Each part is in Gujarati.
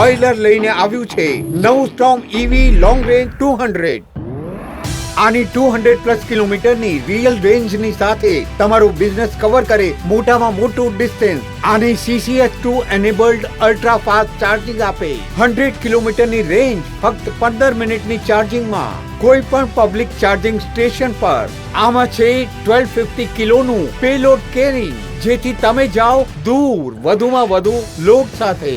ઓઇલર લઈને આવ્યું છે. નવું Storm EV long range two hundred આની ટુ હંડ્રેડ પ્લસ કિલોમીટરની રિયલ રેન્જની સાથે તમારું બિઝનેસ કવર કરે મોટામાં મોટું ડિસ્ટન્સ આની CCS two enabled ultra fast charging આપે. હંડ્રેડ કિલોમીટરની રેન્જ ફક્ત પંદર મિનિટની ચાર્જિંગમાં કોઈ પણ પબ્લિક ચાર્જિંગ સ્ટેશન પર. આમાં છે ટ્વેલ્વ ફિફ્ટી કિલોનું પેલોડ કેરિંગ જેથી તમે જાઓ દૂર, વધુમાં વધુ લોડ સાથે.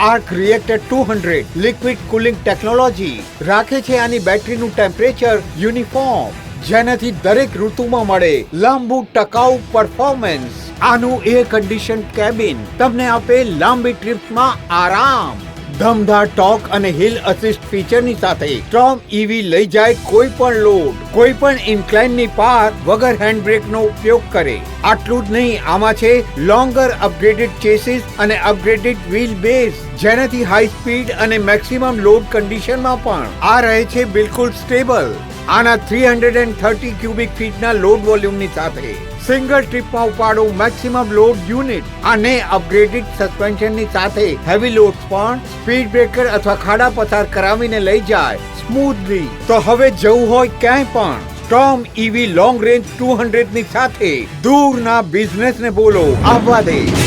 Arc created two hundred liquid cooling technology રાખે છે આની બેટરીનું ટેમ્પરેચર યુનિફોર્મ જેનાથી દરેક ઋતુમાં મળે લાંબુ ટકાઉ પરફોર્મન્સ આનું એર કન્ડિશન કેબિન તમને આપે લાંબી ટ્રીપમાં આરામ. ધમધાર ટોક અને હિલ અસિસ્ટ ફીચરની સાથે સ્ટ્રોંગ ઈવી લઈ જાય કોઈ પણ લોડ કોઈ પણ ઇન્ક્લાઇનની પાર વગર હેન્ડબ્રેકનો ઉપયોગ કરે. આટલું જ નહીં, આમાં છે લોંગર અપગ્રેડેડ ચેસીસ અને અપગ્રેડેડ વ્હીલ બેઝ જેનાથી હાઈ સ્પીડ અને મેક્સિમમ લોડ કન્ડિશનમાં પણ. આ રહે છે બિલકુલ સ્ટેબલ આના three hundred and thirty cubic ફીટના load વોલ્યુમની સાથે. સિંગલ ટ્રીપમાં ઉપાડો મેક્સિમમ લોડ યુનિટ અને અપગ્રેડેડ સસ્પેન્શનની સાથે હેવી લોડ પણ સ્પીડ બ્રેકર અથવા ખાડા પસાર કરાવીને લઈ જાય સ્મૂથલી તો હવે જવું હોય ક્યાંય પણ Storm EV long range two ની સાથે. દૂરના બિઝનેસને બોલો. આવવા દે.